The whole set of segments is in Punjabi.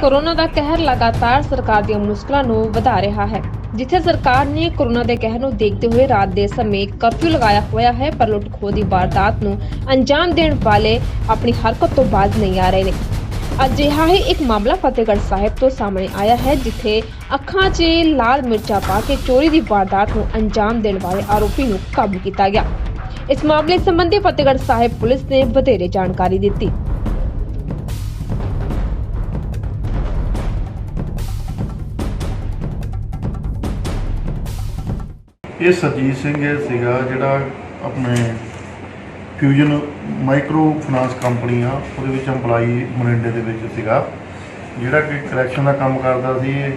ਕੋਰੋਨਾ ਦਾ ਕਹਿਰ ਲਗਾਤਾਰ ਸਰਕਾਰ ਦੀਆਂ ਮੁਸ਼ਕਲਾਂ ਨੂੰ ਵਧਾ ਰਿਹਾ ਹੈ। ਜਿੱਥੇ ਸਰਕਾਰ ਨੇ ਕੋਰੋਨਾ ਦੇ ਕਹਿਰ ਨੂੰ ਦੇਖਦੇ ਹੋਏ ਰਾਤ ਦੇ ਸਮੇਂ ਕਰਫਿਊ ਲਗਾਇਆ ਹੋਇਆ ਹੈ, ਪਰ ਲੁੱਟ ਦੀ ਵਾਰਦਾਤ ਨੂੰ ਅੰਜਾਮ ਦੇਣ ਵਾਲੇ ਆਪਣੀ ਹਰਕਤ ਤੋਂ ਬਾਜ਼ ਨਹੀਂ ਆ ਰਹੇ ਨੇ। ਅਜਿਹਾ ਹੀ ਇੱਕ ਮਾਮਲਾ ਫਤਿਹਗੜ੍ਹ ਸਾਹਿਬ ਤੋਂ ਸਾਹਮਣੇ ਆਇਆ ਹੈ, ਜਿੱਥੇ ਅੱਖਾਂ 'ਚ ਲਾਲ ਮਿਰਚਾਂ ਪਾ ਕੇ ਚੋਰੀ ਦੀ ਵਾਰਦਾਤ ਨੂੰ ਅੰਜਾਮ ਦੇਣ ਵਾਲੇ ਆਰੋਪੀ ਨੂੰ ਕਾਬੂ ਕੀਤਾ ਗਿਆ। ਇਸ ਮਾਮਲੇ ਸੰਬੰਧੀ ਫਤਿਹਗੜ੍ਹ ਸਾਹਿਬ ਪੁਲਿਸ ਨੇ ਵਧੇਰੇ ਜਾਣਕਾਰੀ ਦਿੱਤੀ। ਇਹ ਸਰਜੀਤ ਸਿੰਘ ਸੀਗਾ ਜਿਹੜਾ ਆਪਣੇ ਫਿਊਜ਼ਨ ਮਾਈਕਰੋ ਫਾਈਨਾਂਸ ਕੰਪਨੀ ਆ, ਉਹਦੇ ਵਿੱਚ EMPLOYE ਮੋਰਿੰਡੇ ਦੇ ਵਿੱਚ ਸੀਗਾ। ਜਿਹੜਾ ਕਿ ਕਲੈਕਸ਼ਨ ਦਾ ਕੰਮ ਕਰਦਾ ਸੀ, ਇਹ-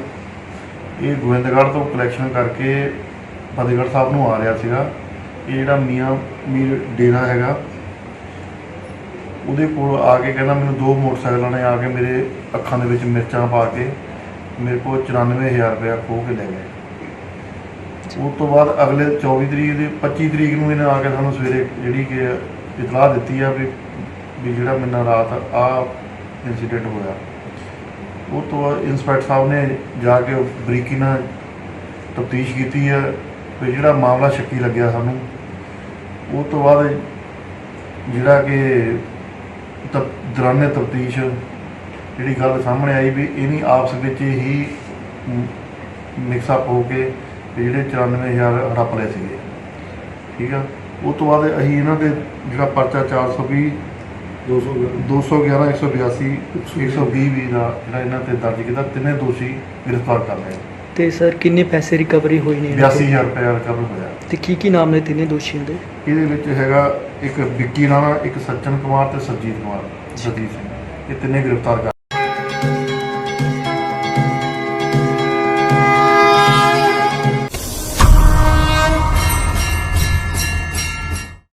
ਇਹ ਗੋਬਿੰਦਗੜ੍ਹ ਤੋਂ ਕਲੈਕਸ਼ਨ ਕਰਕੇ ਫਤਿਹਗੜ੍ਹ ਸਾਹਿਬ ਨੂੰ ਆ ਰਿਹਾ ਸੀਗਾ। ਇਹ ਜਿਹੜਾ ਮੀਆਂ, ਮੀਰ ਡੇਰਾ ਹੈਗਾ, ਉਹਦੇ ਕੋਲ ਆ ਕੇ ਕਹਿੰਦਾ ਮੈਨੂੰ ਦੋ ਮੋਟਰਸਾਈਕਲਾਂ ਨੇ ਆ ਕੇ ਮੇਰੇ ਅੱਖਾਂ ਦੇ ਵਿੱਚ ਮਿਰਚਾਂ ਪਾ ਕੇ, ਮੇਰੇ ਕੋਲ 94000 ਰੁਪਇਆ ਖੋਹ ਕੇ ਲੈ ਗਏ। ਉਸ ਤੋਂ ਬਾਅਦ ਅਗਲੇ 24 ਤਰੀਕ ਦੇ 25 ਤਰੀਕ ਨੂੰ ਇਹਨੇ ਆ ਕੇ ਸਾਨੂੰ ਸਵੇਰੇ ਜਿਹੜੀ ਕਿ ਇਤਲਾਹ ਦਿੱਤੀ ਆ ਵੀ ਵੀ ਜਿਹੜਾ ਮੇਰੇ ਰਾਤ ਆ ਇਨਸੀਡੈਂਟ ਹੋਇਆ। ਉਹ ਤੋਂ ਬਾਅਦ ਇੰਸਪੈਕਟਰ ਸਾਹਿਬ ਨੇ ਜਾ ਕੇ ਬਰੀਕੀ ਨਾਲ ਤਫਤੀਸ਼ ਕੀਤੀ ਹੈ ਵੀ ਜਿਹੜਾ ਮਾਮਲਾ ਸ਼ੱਕੀ ਲੱਗਿਆ ਸਾਨੂੰ। ਉਹ ਤੋਂ ਬਾਅਦ ਜਿਹੜਾ ਕਿ ਤਬ ਦੌਰਾਨੇ ਤਫਤੀਸ਼ ਜਿਹੜੀ ਗੱਲ ਸਾਹਮਣੇ ਆਈ ਵੀ ਇਹਨੀ ਆਪਸ ਵਿੱਚ ਹੀ ਮਿਕਸ ਅਪ ਹੋ ਕੇ ਤੇ ਜਿਹੜੇ 94000 ਹੜੱਪ ਲਏ ਸੀਗੇ। ਠੀਕ ਆ? ਉਹ ਤੋਂ ਬਾਅਦ ਅਸੀਂ ਇਹਨਾਂ ਦੇ ਜਿਹੜਾ ਪਰਚਾ 420 211 182 120 ਵੀ ਦਾ ਜਿਹੜਾ ਇਹਨਾਂ ਤੇ ਦਰਜ ਕੀਤਾ ਤਿੰਨੇ ਦੋਸ਼ੀ ਗ੍ਰਿਫਤਾਰ ਕਰ ਲਏ। ਤੇ ਸਰ ਕਿੰਨੇ ਪੈਸੇ ਰਿਕਵਰੀ ਹੋਈ ਨੇ ਇਹਨਾਂ ਤੋਂ? 82000 ਰੁਪਏ ਰਿਕਵਰ ਹੋਇਆ। ਤੇ ਕੀ ਕੀ ਨਾਮ ਨੇ ਤਿੰਨੇ ਦੋਸ਼ੀਆਂ ਦੇ? ਇਹਦੇ ਵਿੱਚ ਹੈਗਾ ਇੱਕ ਵਿੱਕੀ ਰਾਣਾ ਇੱਕ ਸੱਜਣ ਕੁਮਾਰ ਤੇ ਸਰਜੀਤ ਕੁਮਾਰ ਸਰਜੀਤ ਸਿੰਘ। ਇਹ ਤਿੰਨੇ ਗ੍ਰਿਫਤਾਰ ਕਰ